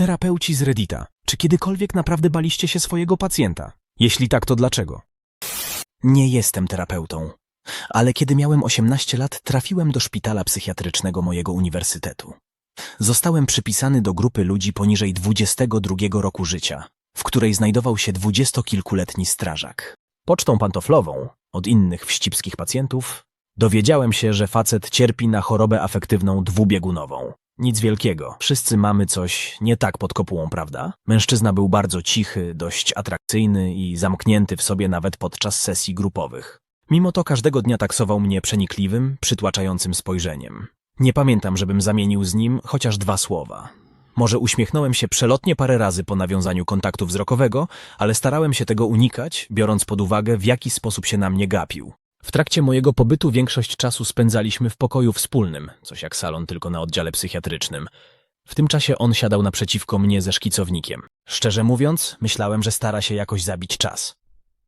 Terapeuci z Reddita, czy kiedykolwiek naprawdę baliście się swojego pacjenta? Jeśli tak, to dlaczego? Nie jestem terapeutą, ale kiedy miałem 18 lat, trafiłem do szpitala psychiatrycznego mojego uniwersytetu. Zostałem przypisany do grupy ludzi poniżej 22 roku życia, w której znajdował się dwudziestokilkuletni strażak. Pocztą pantoflową od innych wścibskich pacjentów dowiedziałem się, że facet cierpi na chorobę afektywną dwubiegunową. Nic wielkiego, wszyscy mamy coś nie tak pod kopułą, prawda? Mężczyzna był bardzo cichy, dość atrakcyjny i zamknięty w sobie nawet podczas sesji grupowych. Mimo to każdego dnia taksował mnie przenikliwym, przytłaczającym spojrzeniem. Nie pamiętam, żebym zamienił z nim chociaż dwa słowa. Może uśmiechnąłem się przelotnie parę razy po nawiązaniu kontaktu wzrokowego, ale starałem się tego unikać, biorąc pod uwagę, w jaki sposób się na mnie gapił. W trakcie mojego pobytu większość czasu spędzaliśmy w pokoju wspólnym, coś jak salon tylko na oddziale psychiatrycznym. W tym czasie on siadał naprzeciwko mnie ze szkicownikiem. Szczerze mówiąc, myślałem, że stara się jakoś zabić czas.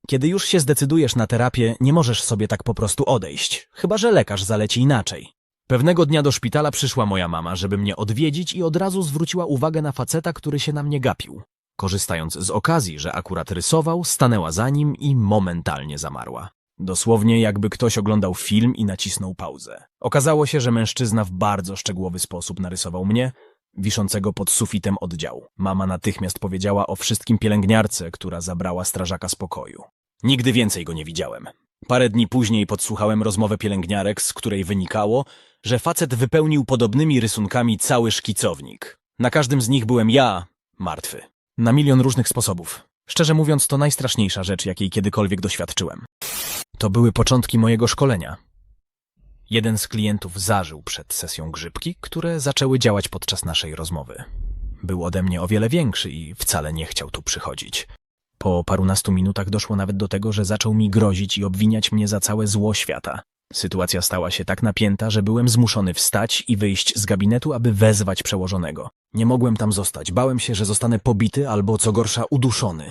Kiedy już się zdecydujesz na terapię, nie możesz sobie tak po prostu odejść, chyba że lekarz zaleci inaczej. Pewnego dnia do szpitala przyszła moja mama, żeby mnie odwiedzić i od razu zwróciła uwagę na faceta, który się na mnie gapił. Korzystając z okazji, że akurat rysował, stanęła za nim i momentalnie zamarła. Dosłownie jakby ktoś oglądał film i nacisnął pauzę. Okazało się, że mężczyzna w bardzo szczegółowy sposób narysował mnie, wiszącego pod sufitem oddziału. Mama natychmiast powiedziała o wszystkim pielęgniarce, która zabrała strażaka z pokoju. Nigdy więcej go nie widziałem. Parę dni później podsłuchałem rozmowę pielęgniarek, z której wynikało, że facet wypełnił podobnymi rysunkami cały szkicownik. Na każdym z nich byłem ja, martwy. Na milion różnych sposobów. Szczerze mówiąc, to najstraszniejsza rzecz, jakiej kiedykolwiek doświadczyłem. To były początki mojego szkolenia. Jeden z klientów zażył przed sesją grzybki, które zaczęły działać podczas naszej rozmowy. Był ode mnie o wiele większy i wcale nie chciał tu przychodzić. Po parunastu minutach doszło nawet do tego, że zaczął mi grozić i obwiniać mnie za całe zło świata. Sytuacja stała się tak napięta, że byłem zmuszony wstać i wyjść z gabinetu, aby wezwać przełożonego. Nie mogłem tam zostać, bałem się, że zostanę pobity albo co gorsza uduszony.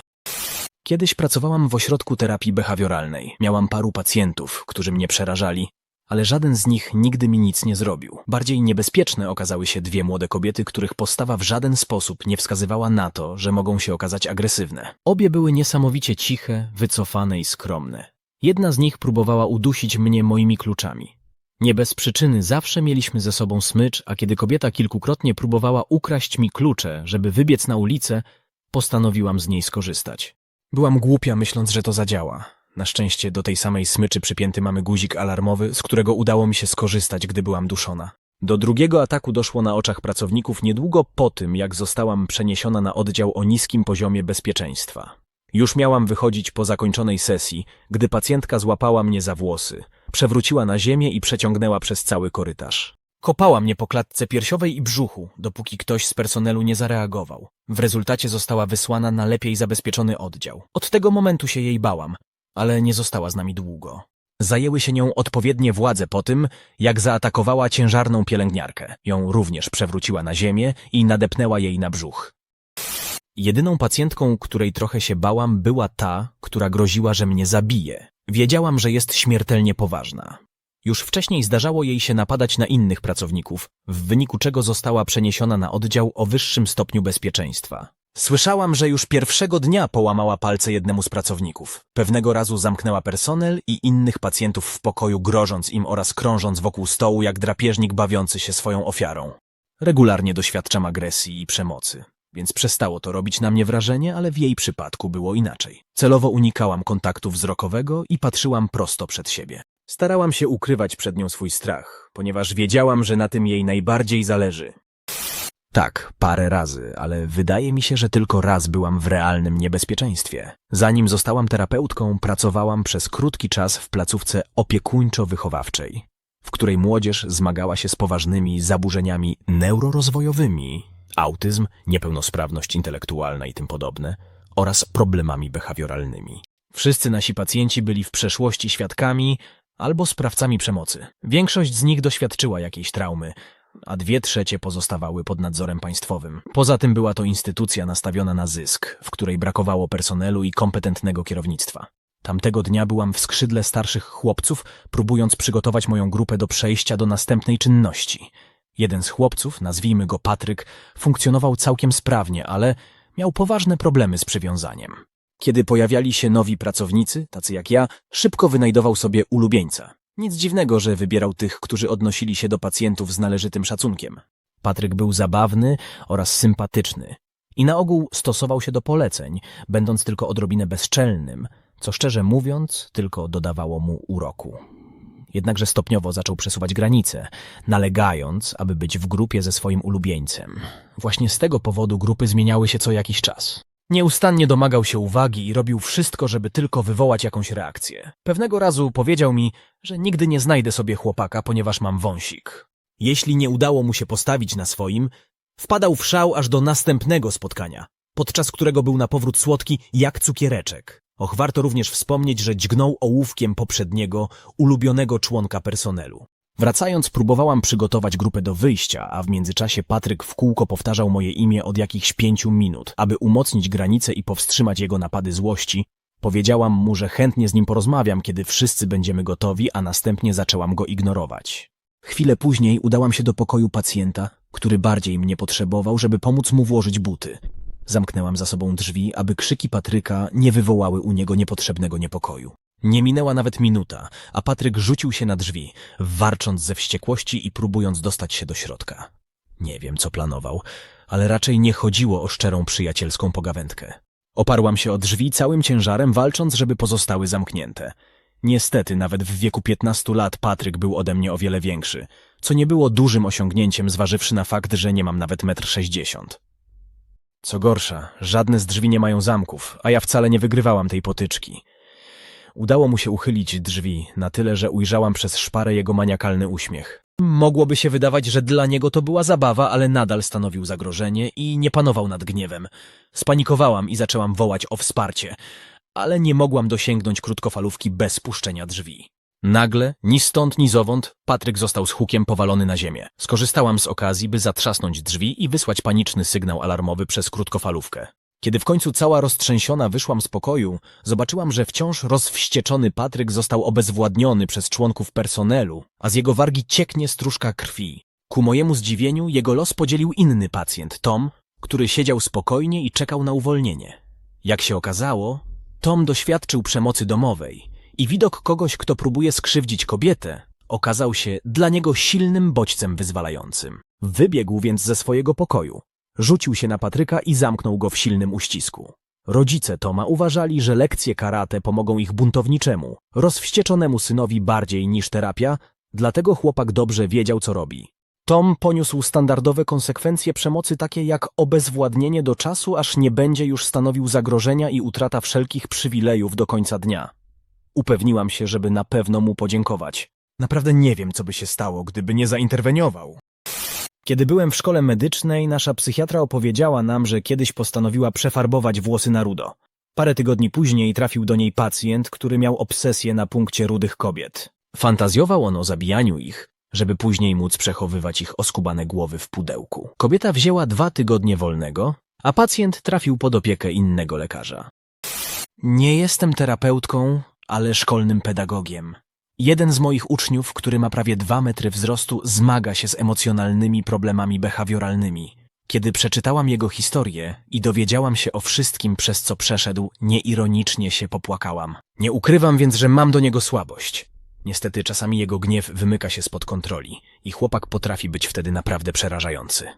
Kiedyś pracowałam w ośrodku terapii behawioralnej. Miałam paru pacjentów, którzy mnie przerażali, ale żaden z nich nigdy mi nic nie zrobił. Bardziej niebezpieczne okazały się dwie młode kobiety, których postawa w żaden sposób nie wskazywała na to, że mogą się okazać agresywne. Obie były niesamowicie ciche, wycofane i skromne. Jedna z nich próbowała udusić mnie moimi kluczami. Nie bez przyczyny zawsze mieliśmy ze sobą smycz, a kiedy kobieta kilkukrotnie próbowała ukraść mi klucze, żeby wybiec na ulicę, postanowiłam z niej skorzystać. Byłam głupia, myśląc, że to zadziała. Na szczęście do tej samej smyczy przypięty mamy guzik alarmowy, z którego udało mi się skorzystać, gdy byłam duszona. Do drugiego ataku doszło na oczach pracowników niedługo po tym, jak zostałam przeniesiona na oddział o niskim poziomie bezpieczeństwa. Już miałam wychodzić po zakończonej sesji, gdy pacjentka złapała mnie za włosy, przewróciła na ziemię i przeciągnęła przez cały korytarz. Kopała mnie po klatce piersiowej i brzuchu, dopóki ktoś z personelu nie zareagował. W rezultacie została wysłana na lepiej zabezpieczony oddział. Od tego momentu się jej bałam, ale nie została z nami długo. Zajęły się nią odpowiednie władze po tym, jak zaatakowała ciężarną pielęgniarkę. Ją również przewróciła na ziemię i nadepnęła jej na brzuch. Jedyną pacjentką, której trochę się bałam, była ta, która groziła, że mnie zabije. Wiedziałam, że jest śmiertelnie poważna. Już wcześniej zdarzało jej się napadać na innych pracowników, w wyniku czego została przeniesiona na oddział o wyższym stopniu bezpieczeństwa. Słyszałam, że już pierwszego dnia połamała palce jednemu z pracowników. Pewnego razu zamknęła personel i innych pacjentów w pokoju, grożąc im oraz krążąc wokół stołu jak drapieżnik bawiący się swoją ofiarą. Regularnie doświadczam agresji i przemocy, więc przestało to robić na mnie wrażenie, ale w jej przypadku było inaczej. Celowo unikałam kontaktu wzrokowego i patrzyłam prosto przed siebie. Starałam się ukrywać przed nią swój strach, ponieważ wiedziałam, że na tym jej najbardziej zależy. Tak, parę razy, ale wydaje mi się, że tylko raz byłam w realnym niebezpieczeństwie. Zanim zostałam terapeutką, pracowałam przez krótki czas w placówce opiekuńczo-wychowawczej, w której młodzież zmagała się z poważnymi zaburzeniami neurorozwojowymi, autyzm, niepełnosprawność intelektualna i tym podobne, oraz problemami behawioralnymi. Wszyscy nasi pacjenci byli w przeszłości świadkami albo sprawcami przemocy. Większość z nich doświadczyła jakiejś traumy, a dwie trzecie pozostawały pod nadzorem państwowym. Poza tym była to instytucja nastawiona na zysk, w której brakowało personelu i kompetentnego kierownictwa. Tamtego dnia byłam w skrzydle starszych chłopców, próbując przygotować moją grupę do przejścia do następnej czynności. Jeden z chłopców, nazwijmy go Patryk, funkcjonował całkiem sprawnie, ale miał poważne problemy z przywiązaniem. Kiedy pojawiali się nowi pracownicy, tacy jak ja, szybko wynajdował sobie ulubieńca. Nic dziwnego, że wybierał tych, którzy odnosili się do pacjentów z należytym szacunkiem. Patryk był zabawny oraz sympatyczny i na ogół stosował się do poleceń, będąc tylko odrobinę bezczelnym, co szczerze mówiąc tylko dodawało mu uroku. Jednakże stopniowo zaczął przesuwać granice, nalegając, aby być w grupie ze swoim ulubieńcem. Właśnie z tego powodu grupy zmieniały się co jakiś czas. Nieustannie domagał się uwagi i robił wszystko, żeby tylko wywołać jakąś reakcję. Pewnego razu powiedział mi, że nigdy nie znajdę sobie chłopaka, ponieważ mam wąsik. Jeśli nie udało mu się postawić na swoim, wpadał w szał aż do następnego spotkania, podczas którego był na powrót słodki jak cukiereczek. Och, warto również wspomnieć, że dźgnął ołówkiem poprzedniego, ulubionego członka personelu. Wracając, próbowałam przygotować grupę do wyjścia, a w międzyczasie Patryk w kółko powtarzał moje imię od jakichś pięciu minut. Aby umocnić granice i powstrzymać jego napady złości, powiedziałam mu, że chętnie z nim porozmawiam, kiedy wszyscy będziemy gotowi, a następnie zaczęłam go ignorować. Chwilę później udałam się do pokoju pacjenta, który bardziej mnie potrzebował, żeby pomóc mu włożyć buty. Zamknęłam za sobą drzwi, aby krzyki Patryka nie wywołały u niego niepotrzebnego niepokoju. Nie minęła nawet minuta, a Patryk rzucił się na drzwi, warcząc ze wściekłości i próbując dostać się do środka. Nie wiem, co planował, ale raczej nie chodziło o szczerą przyjacielską pogawędkę. Oparłam się o drzwi całym ciężarem, walcząc, żeby pozostały zamknięte. Niestety, nawet w wieku 15 lat Patryk był ode mnie o wiele większy, co nie było dużym osiągnięciem, zważywszy na fakt, że nie mam nawet metr sześćdziesiąt. Co gorsza, żadne z drzwi nie mają zamków, a ja wcale nie wygrywałam tej potyczki. Udało mu się uchylić drzwi na tyle, że ujrzałam przez szparę jego maniakalny uśmiech. Mogłoby się wydawać, że dla niego to była zabawa, ale nadal stanowił zagrożenie i nie panował nad gniewem. Spanikowałam i zaczęłam wołać o wsparcie, ale nie mogłam dosięgnąć krótkofalówki bez puszczenia drzwi. Nagle, ni stąd, ni zowąd, Patryk został z hukiem powalony na ziemię. Skorzystałam z okazji, by zatrzasnąć drzwi i wysłać paniczny sygnał alarmowy przez krótkofalówkę. Kiedy w końcu cała roztrzęsiona wyszłam z pokoju, zobaczyłam, że wciąż rozwścieczony Patryk został obezwładniony przez członków personelu, a z jego wargi cieknie stróżka krwi. Ku mojemu zdziwieniu jego los podzielił inny pacjent, Tom, który siedział spokojnie i czekał na uwolnienie. Jak się okazało, Tom doświadczył przemocy domowej i widok kogoś, kto próbuje skrzywdzić kobietę, okazał się dla niego silnym bodźcem wyzwalającym. Wybiegł więc ze swojego pokoju. Rzucił się na Patryka i zamknął go w silnym uścisku. Rodzice Toma uważali, że lekcje karate pomogą ich buntowniczemu, rozwścieczonemu synowi bardziej niż terapia, dlatego chłopak dobrze wiedział, co robi. Tom poniósł standardowe konsekwencje przemocy takie jak obezwładnienie do czasu, aż nie będzie już stanowił zagrożenia i utrata wszelkich przywilejów do końca dnia. Upewniłam się, żeby na pewno mu podziękować. Naprawdę nie wiem, co by się stało, gdyby nie zainterweniował. Kiedy byłem w szkole medycznej, nasza psychiatra opowiedziała nam, że kiedyś postanowiła przefarbować włosy na rudo. Parę tygodni później trafił do niej pacjent, który miał obsesję na punkcie rudych kobiet. Fantazjował on o zabijaniu ich, żeby później móc przechowywać ich oskubane głowy w pudełku. Kobieta wzięła dwa tygodnie wolnego, a pacjent trafił pod opiekę innego lekarza. Nie jestem terapeutką, ale szkolnym pedagogiem. Jeden z moich uczniów, który ma prawie dwa metry wzrostu, zmaga się z emocjonalnymi problemami behawioralnymi. Kiedy przeczytałam jego historię i dowiedziałam się o wszystkim, przez co przeszedł, nieironicznie się popłakałam. Nie ukrywam więc, że mam do niego słabość. Niestety czasami jego gniew wymyka się spod kontroli i chłopak potrafi być wtedy naprawdę przerażający.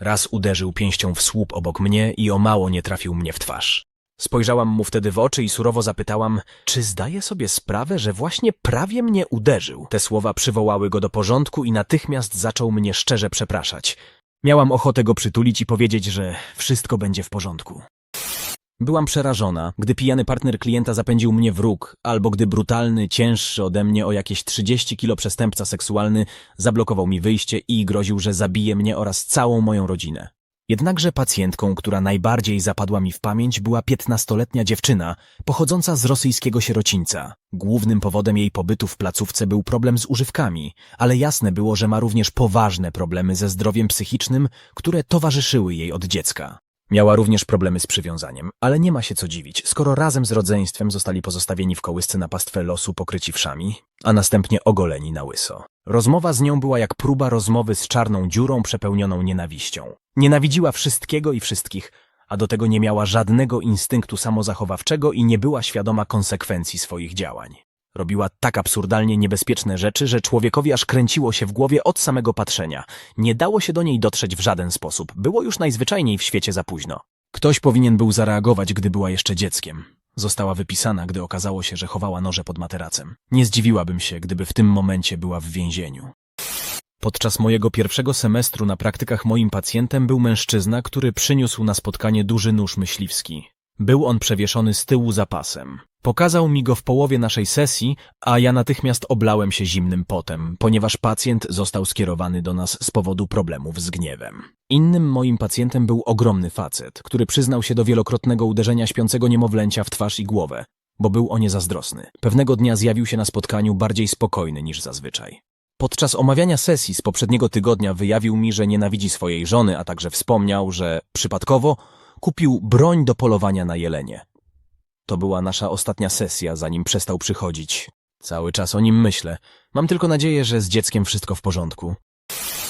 Raz uderzył pięścią w słup obok mnie i o mało nie trafił mnie w twarz. Spojrzałam mu wtedy w oczy i surowo zapytałam, czy zdaje sobie sprawę, że właśnie prawie mnie uderzył. Te słowa przywołały go do porządku i natychmiast zaczął mnie szczerze przepraszać. Miałam ochotę go przytulić i powiedzieć, że wszystko będzie w porządku. Byłam przerażona, gdy pijany partner klienta zapędził mnie w róg, albo gdy brutalny, cięższy ode mnie o jakieś 30 kilo przestępca seksualny zablokował mi wyjście i groził, że zabije mnie oraz całą moją rodzinę. Jednakże pacjentką, która najbardziej zapadła mi w pamięć, była piętnastoletnia dziewczyna, pochodząca z rosyjskiego sierocińca. Głównym powodem jej pobytu w placówce był problem z używkami, ale jasne było, że ma również poważne problemy ze zdrowiem psychicznym, które towarzyszyły jej od dziecka. Miała również problemy z przywiązaniem, ale nie ma się co dziwić, skoro razem z rodzeństwem zostali pozostawieni w kołysce na pastwę losu pokryci wszami, a następnie ogoleni na łyso. Rozmowa z nią była jak próba rozmowy z czarną dziurą przepełnioną nienawiścią. Nienawidziła wszystkiego i wszystkich, a do tego nie miała żadnego instynktu samozachowawczego i nie była świadoma konsekwencji swoich działań. Robiła tak absurdalnie niebezpieczne rzeczy, że człowiekowi aż kręciło się w głowie od samego patrzenia. Nie dało się do niej dotrzeć w żaden sposób. Było już najzwyczajniej w świecie za późno. Ktoś powinien był zareagować, gdy była jeszcze dzieckiem. Została wypisana, gdy okazało się, że chowała noże pod materacem. Nie zdziwiłabym się, gdyby w tym momencie była w więzieniu. Podczas mojego pierwszego semestru na praktykach moim pacjentem był mężczyzna, który przyniósł na spotkanie duży nóż myśliwski. Był on przewieszony z tyłu zapasem. Pokazał mi go w połowie naszej sesji, a ja natychmiast oblałem się zimnym potem, ponieważ pacjent został skierowany do nas z powodu problemów z gniewem. Innym moim pacjentem był ogromny facet, który przyznał się do wielokrotnego uderzenia śpiącego niemowlęcia w twarz i głowę, bo był o nie zazdrosny. Pewnego dnia zjawił się na spotkaniu bardziej spokojny niż zazwyczaj. Podczas omawiania sesji z poprzedniego tygodnia wyjawił mi, że nienawidzi swojej żony, a także wspomniał, że przypadkowo kupił broń do polowania na jelenie. To była nasza ostatnia sesja, zanim przestał przychodzić. Cały czas o nim myślę. Mam tylko nadzieję, że z dzieckiem wszystko w porządku.